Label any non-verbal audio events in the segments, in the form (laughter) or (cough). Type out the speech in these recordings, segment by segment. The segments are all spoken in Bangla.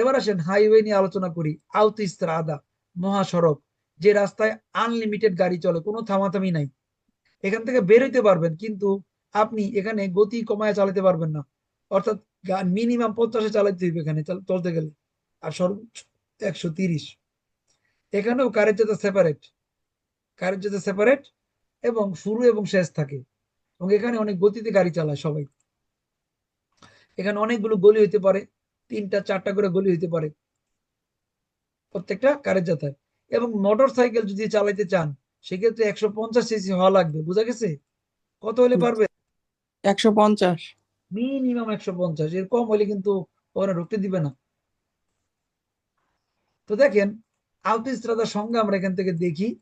এবার আসেন হাইওয়ে নিয়ে আলোচনা করি। আউতিস্ত্রাদা মহাসড়ক, যে রাস্তায় আনলিমিটেড গাড়ি চলে, কোনো থামাথামি নাই। এখান থেকে বের হইতে পারবেন, কিন্তু আপনি এখানে গতি কমায় চালাতে পারবেন না। অর্থাৎ মিনিমাম পঞ্চাশে চালাতে হবে এখানে চলতে গেলে। আর সর্বোচ্চ একশো তিরিশ। এখানেও কারের যেতে সেপারেট কারের যেতে সেপারেট এবং শুরু এবং শেষ থাকে। এবং এখানে অনেক গতিতে গাড়ি চালায় সবাই। এখানে অনেকগুলো গলি হইতে পারে তিনটা চারটা করে গলি হইতে পারে। প্রত্যেকটা কারের যাতায়াত। এবং মোটর সাইকেল যদি চালাইতে চান সেক্ষেত্রে একশো পঞ্চাশ সিসি হওয়া লাগবে। বুঝা গেছে? কত হলে পারবে? একশো পঞ্চাশ। মিনিমাম একশো পঞ্চাশ। এর কম হলে কিন্তু ওরা ঢুকতে দিবে না। তো দেখেন আউতিস্ত্রাদার সঙ্গে আমরা এখান থেকে দেখি।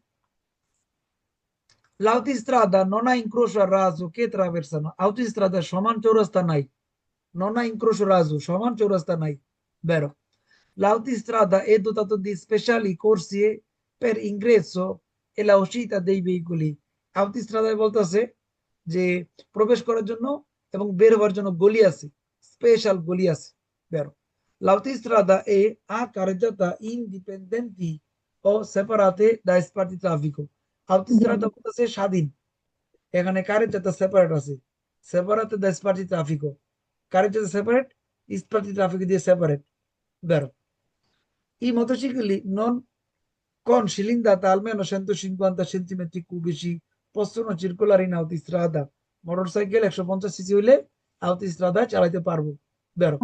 লাউতিস্ত্রাদা ননা ইনক্রোশো রাজু কে traversano আউতিস্ত্রাদা সমান চৌরাস্তা নাই। নোনা ইংক্রোশ রাজু, সমান চৌরাস্তা নাই। বেরো। লালতি স্ট্রাদা এ দু তাতো দি স্পেশালি কোর্সিয়ে পের ইংরেজ, এলা অসিতা দেই বেইগুলি আলতি স্ট্রাদায় বলতেছে যে প্রবেশ করার জন্য এবং বের হওয়ার জন্য গলি আছে, স্পেশাল গলি আছে। বেরো। এ আ কার্যতা ইনডিপেন্ডেন্টি ও সেপারাতে ডাইসপার্টি ট্রাফিক। আলতি স্ট্রাদা বলতেছে স্বাধীন। এখানে কার্যতা সেপারেট আছে, সেপারাতে ডাইসপার্টি পার্টি ও কারেন্ট সেপারেট ইস্পাতি ট্রাফিক দিয়ে সেপারেট বেরো। এই মোটরসাইকেলি নন কন সিলিন্দা তালমেন অশান্ত সিনকান্তা সেন্টিমেট্রিক খুব বেশি পশ্চিম চিরকুলার ইন আউতি শ্রাদা মোটর সাইকেল সিসি হইলে আউতি শ্রাদা চালাইতে পারব বেরো।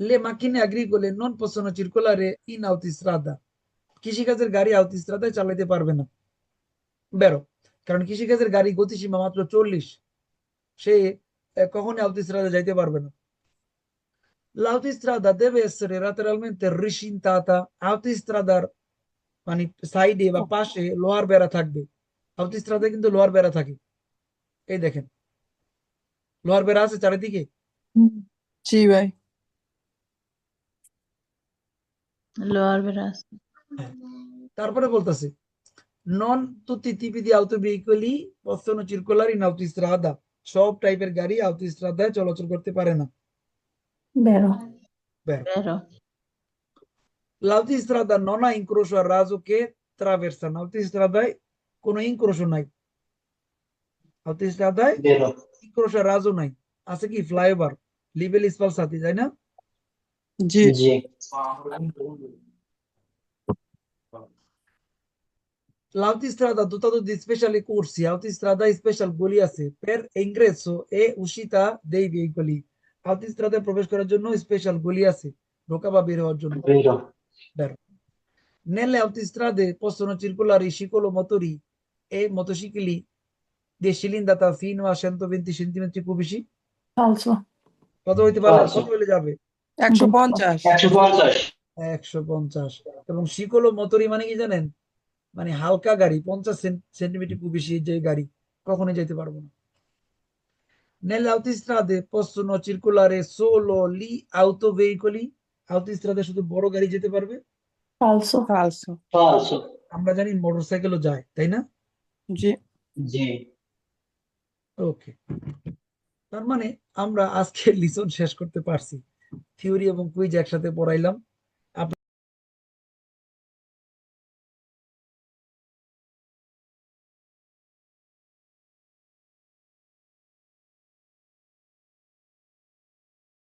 লে মাকিন এগ্রি করলে নন পশ্চিম চিরকুলারে ইন আউতি শ্রাদা কৃষিকাজের গাড়ি আউতি শ্রাদা চালাইতে পারবে না বেরো। কারণ কৃষিকাজের গাড়ি গতিসীমা মাত্র চল্লিশ সে কখনই আলতিস রাজা যাইতে পারবে না লাউতিস্ত্রাদা দেবে রাতেরালমেন্টে ঋষিন আউতিস্ত্রাদার মানে সাইডে বা পাশে লোহার বেড়া থাকবে আউতিস্ত্রাদা কিন্তু লোহার বেড়া থাকে এই দেখেন। লোহার বেড়া আছে চারিদিকে লোহার বেড়া তারপরে বলতাছে নন তু তিতিপিদি আউতো বিকলি বস্তন চিরকুলারি নাউতিস্ত্রাদা সব টাইপের গাড়ি আওতিস চলাচল করতে পারে না। বেরো। বেরো। লাউতি ইস্ত্রাদা ননা ইনক্রোশ আর রাজুকে ত্রাভেরসা নাউতি ইস্ত্রাদায় কোনো ইনক্রোশ নাই। আওতি ইস্ত্রাদায় আর রাজু নাই। আছে কি ফ্লাইওভার? লিভেল ইস্পাল না? G. L'autostrada dotato di speciali corsi, autostrada special আছে per ingresso e uscita dei veicoli. autostrada প্রবেশ করার জন্য স্পেশাল গলি আছে ঢোকা বা বের হওয়ার জন্য. Nelle autostrade possono circolare i ciclomotori e motocicli di cilindata fino a 120 cm cubici. Falso. কত হইতে পারে আচ্ছা। কত হইলে যাবে একশো পঞ্চাশ একশো পঞ্চাশ একশো পঞ্চাশ এবং শিকলো মতরি মানে কি জানেন মানে হালকা গাড়ি পঞ্চাশ সেন্টিমিটার বেশি যে গাড়ি কখনোই যেতে পারব না। Nelle autostrade possono circolare solo gli autoveicoli. autostrade শুধু বড় গাড়ি যেতে পারবে? Falso. আমরা জানি মোটরসাইকেলও যায় তাই না? জি। জি। ওকে। তার মানে আমরা আজকে লিসন (laughs) শেষ করতে পারছি। থিওরি এবং কুইজ একসাথে পড়াইলাম।